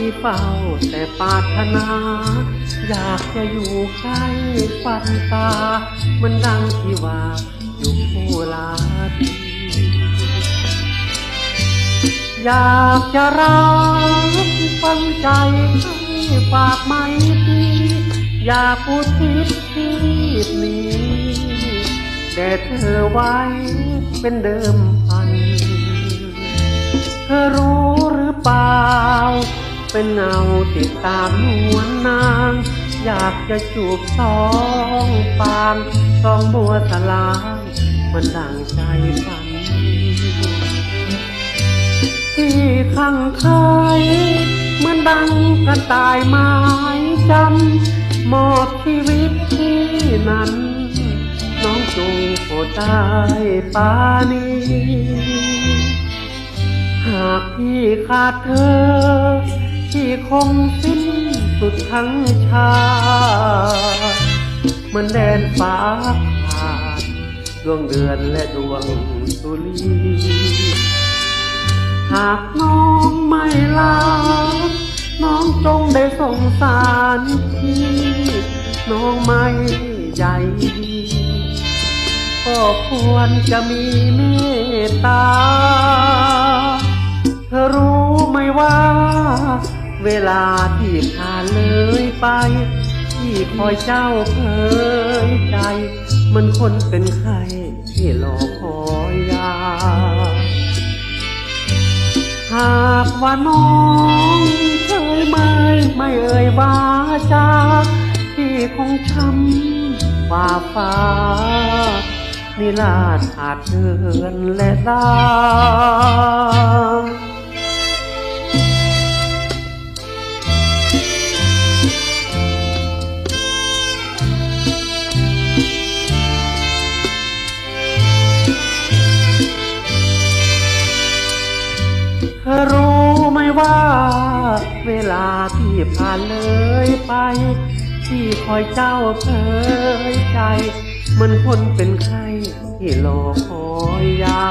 ที่เฝ้าแต่ปาถนา อยากจะอยู่ใกล้ฝันตา มันดังที่ว่าอยู่คู่ลาทีอยากจะรักฟังใจให้ฝากไม้ทีอยากอุทิศชีพนี้แด่เธอไว้เป็นเดิมพัน เธอรู้หรือเปล่า เป็นเงาติดตามนวลนาง อยากจะจูบสองปางสองบัวสลางมันดังใจฝัน ที่ข้างคายเหมือนดังกระต่ายไม้จำมอบชีวิตที่นั้น น้องจงโปรดได้ปานีหากพี่ขาดเธอ พี่คงสิ้นสุดทั้งชาติเหมือนแดนฟ้าขาดดวงเดือนและดวงสุรี หากน้องไม่ลาน้องจงได้สงสารพี่น้องไม่ใหญ่ดีก็ควรจะมีเมตตา เธอรู้ไหมว่า เวลาที่ผ่านเลยไป ที่คอยเจ้าเผยใจมันคนเป็นใครที่รอคอยยา หากว่าน้องเคยไม่ไม่เอ่ยวาจาที่คงช้ำฝ่าฟ้านิลาดขาดเดือนและดา ลาที่ผ่านเลยไป ที่คอยเจ้าเผยใจมันคนเป็นใครที่รอคอยยา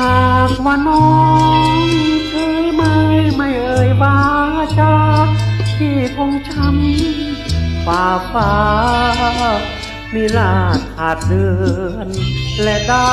หากว่าน้องเคยไม่ไม่เอ่ยว่าจาที่คงช้ำฝ่าฟ้านิลาขาดเดือนและดา